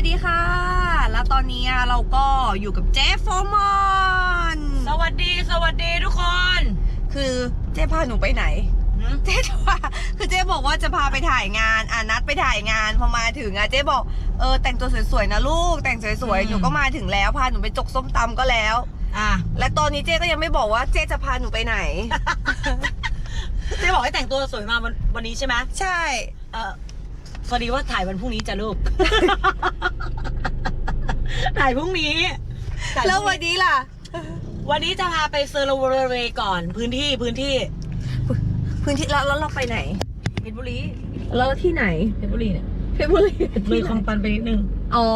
วัสดีค่ะ แล้วตอนนี้เราก็อยู่กับเจฟโฟมอน สวัสดีสวัสดีทุกคน คือเจพาหนูไปไหนหืมเจ๊จะว่าคือเจ๊บอกว่าจะพาไปถ่ายงานอะนัดไปถ่ายงานพอมาถึงอะเจ๊บอกเออแต่งตัวสวยๆนะลูก แต่งสวยๆหนูก็มาถึงแล้วพาหนูไปจกส้มตำก็แล้ว อะและตอนนี้เจ๊ก็ยังไม่บอกว่าเจ๊จะพาหนูไปไหน เจ๊บอกให้แต่งตัวสวยมาวันวันนี้ใช่ไหมใช่ เออ พอดีว่าถ่ายวันพรุ่งนี้จ้ะลูก ถ่ายพรุ่งนี้ถ่ายพแล้วรุ่งวันนี้ล่ะ วันนี้จะพาไปเซอร์โรเวก่อน พื้นที่พื้นที่พื้นที่แล้วแล้วเราไปไหน เพชรบุรีแล้วที่ไหนเพชรบุรีเนี่ยเพชรบุรีเลยคลองตันไปนิดนึงอ๋อ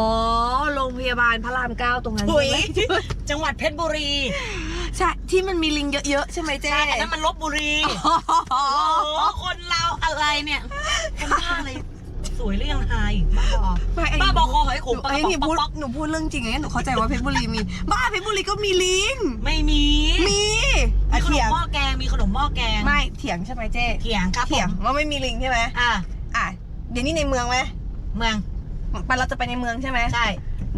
โรงพยาบาลพระรามเก้าตรงนั้นหุยใช่ไหมจังหวัดเพชรบุรีใช่ที่มันมีลิงเยอะๆใช่ไหมเจ๊ใช่อันนั้นมันลบบุรีโอ้โหคนเราอะไรเนี่ยคนบ้าอะไรส วยหรือยังไฮบ้าบอไม่ไบ้าบอคอหอยขมหนูไอ้นี่ปะพูดป๊อกหนูพูดเรื่องจริงไงหนูเข้าใจว่าเพชรบุรีมี บ้าเพชรบุรีก็มีลิงไม่มีมีมีขนเถีมยงหม้อแกงมีขนมหม้อแกงไม่เถียงใช่ไหมเจ๊เถียงครับเถียงผมว่าไม่มีลิงใช่ไหมอะอะเดี๋ยวนี้ในเมืองไหมเมืองไปเราจะไปในเมืองใช่ไหมใช่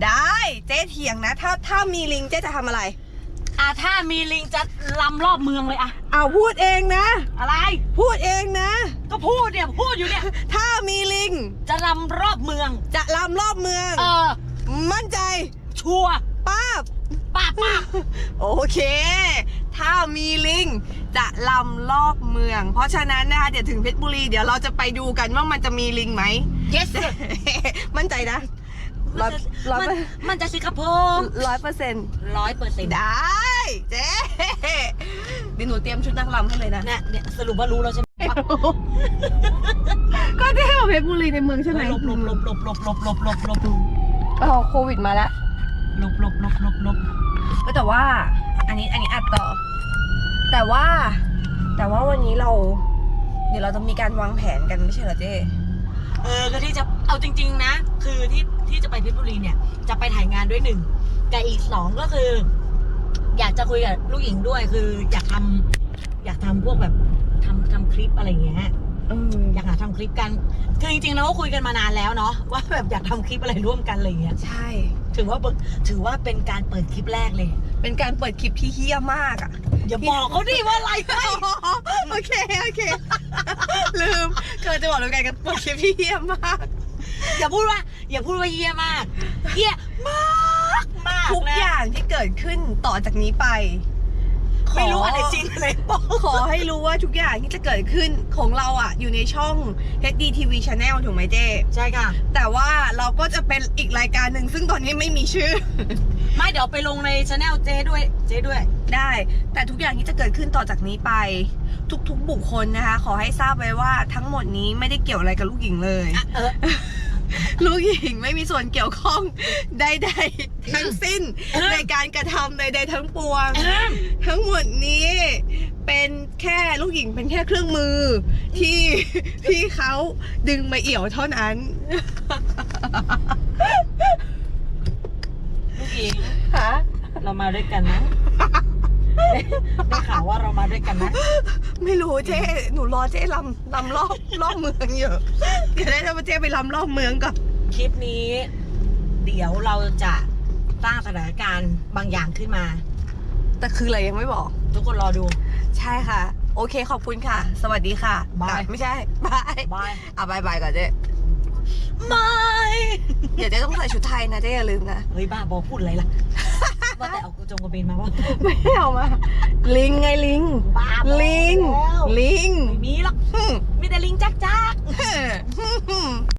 ได้เจ๊เถียงนะ ถ้าถ้ามีลิงเจ๊จะทำอะไร อะถ้ามีลิงจะลำรอบเมืองเลยอะเอาพูดเองนะ อะไร พูดเองนะ ก็พูดเนี่ยพูดอยู่เนี่ย ถ้ามีลิง จะลำรอบเมือง จะลำรอบเมือง เออ มั่นใจชัวร์ป้าบ ป้าป้าโอเค ถ้ามีลิงจะลำรอบเมือง เพราะฉะนั้นนะคะเดี๋ยวถึงเพชรบุรีเดี๋ยวเราจะไปดูกันว่ามันจะมีลิงไหม yes มั่นใจนะร้อยร้อยมันมันจะสิครับผมร้อยเปอร์เซ็นต์ร้อยเปอร์เซ็นต์ ได้ เจ๊เดี๋ยวหนูเตรียมชุดนักลำให้เลยนะ เนี่ยเนี่ยสรุปว่ารู้แล้วใช่ไหมก็เจ๊บอกเพชรบุรีในเมืองใช่ไหมหลบหลบหลบหลบหลบหลบหลบหลบหลบอ๋อโควิดมาแล้วหลบหลบหลบหลบหลบก็แต่ว่า อันนี้อันนี้อัดต่อ แต่ว่า แต่ว่าวันนี้เรา เดี๋ยวเราจะมีการวางแผนกันไม่ใช่เหรอเจ๊เออก็ที่จะเอาจริง ๆ นะ คือที่ที่จะไปเพชรบุรีเนี่ย จะไปถ่ายงานด้วยหนึ่งกับอีกสองก็คือ อยากจะคุยกับลูกหญิงด้วยคืออยากทำอยากทำพวกแบบทำทำคลิปอะไรอย่างเงี้ย เอออยากหาทำคลิปกัน คือจริงๆเราก็คุยกันมานานแล้วเนาะว่าแบบอยากทำคลิปอะไรร่วมกันอะไรอย่างเงี้ย ใช่ ถือว่าเปิดถือว่าเป็นการเปิดคลิปแรกเลยเป็นการเปิดคลิปที่เฮี้ยมากอะ อย่าบอกเขาดิว่าอะไรไปโอเค โอเค ลืมเกิดจะบอกเลยกันเปิดคลิปที่เฮี้ยมาก อย่าพูดว่า อย่าพูดว่าเยี่ยมากเยี่ย เกิดขึ้นต่อจากนี้ไป ไม่รู้ขอะไรจริงอะไรปลอม ขอให้รู้ว่าทุกอย่างที่จะเกิดขึ้นของเราอะ อยู่ในช่อง HDTV Channel ถูกไหมเจ๊ใช่ค่ะ แต่ว่าเราก็จะเป็นอีกรายการหนึ่งซึ่งตอนนี้ไม่มีชื่อ ไม่เดี๋ยวไปลงในช anel เจ๊ด้วย เจ๊ด้วย ได้ แต่ทุกอย่างที่จะเกิดขึ้นต่อจากนี้ไป ทุกๆบุคคลนะคะ ขอให้ทราบไว้ว่าทั้งหมดนี้ไม่ได้เกี่ยวอะไรกับลูกหญิงเลย เออ ลูกหญิงไม่มีส่วนเกี่ยวข้องใดๆทั้งสิ้นเออในการกระทำใด ๆ ทั้งปวงเออทั้งหมดนี้เป็นแค่ลูกหญิงเป็นแค่เครื่องมือ ที่พี่เขาดึงมาเอี่ยวเท่านั้น ลูกหญิงฮะเรามาด้วยกันนะ ได้ได้ข่าวว่าเรามาด้วยกันนะไม่รู้เจ๊หนูรอเจ๊ลำลำรอบรอบเมืองอยู่เดี๋ยวได้ทำเจ๊ไปลำรอบเมืองก่อนคลิปนี้ เดี๋ยวเราจะสร้างสถานการณ์บางอย่างขึ้นมา แต่คืออะไรยังไม่บอก ทุกคนรอดู ใช่ค่ะ โอเคขอบคุณค่ะ สวัสดีค่ะบายไม่ใช่บายบายอะบายบายก่อนเจ๊บายเดี๋ยวเจ๊ต้องใส่ชุดไทยนะเจ๊อย่าลืมนะเฮ้ยบ้าบอพูดอะไรล่ะ ว่าแต่เอากระจงกระเบนมาว่าไม่เอามา ลิงไงลิง บ้าบอลิง แล้วลิง ไม่มีหรอกฮึ่มมีแต่ลิงจักจักฮึ่ม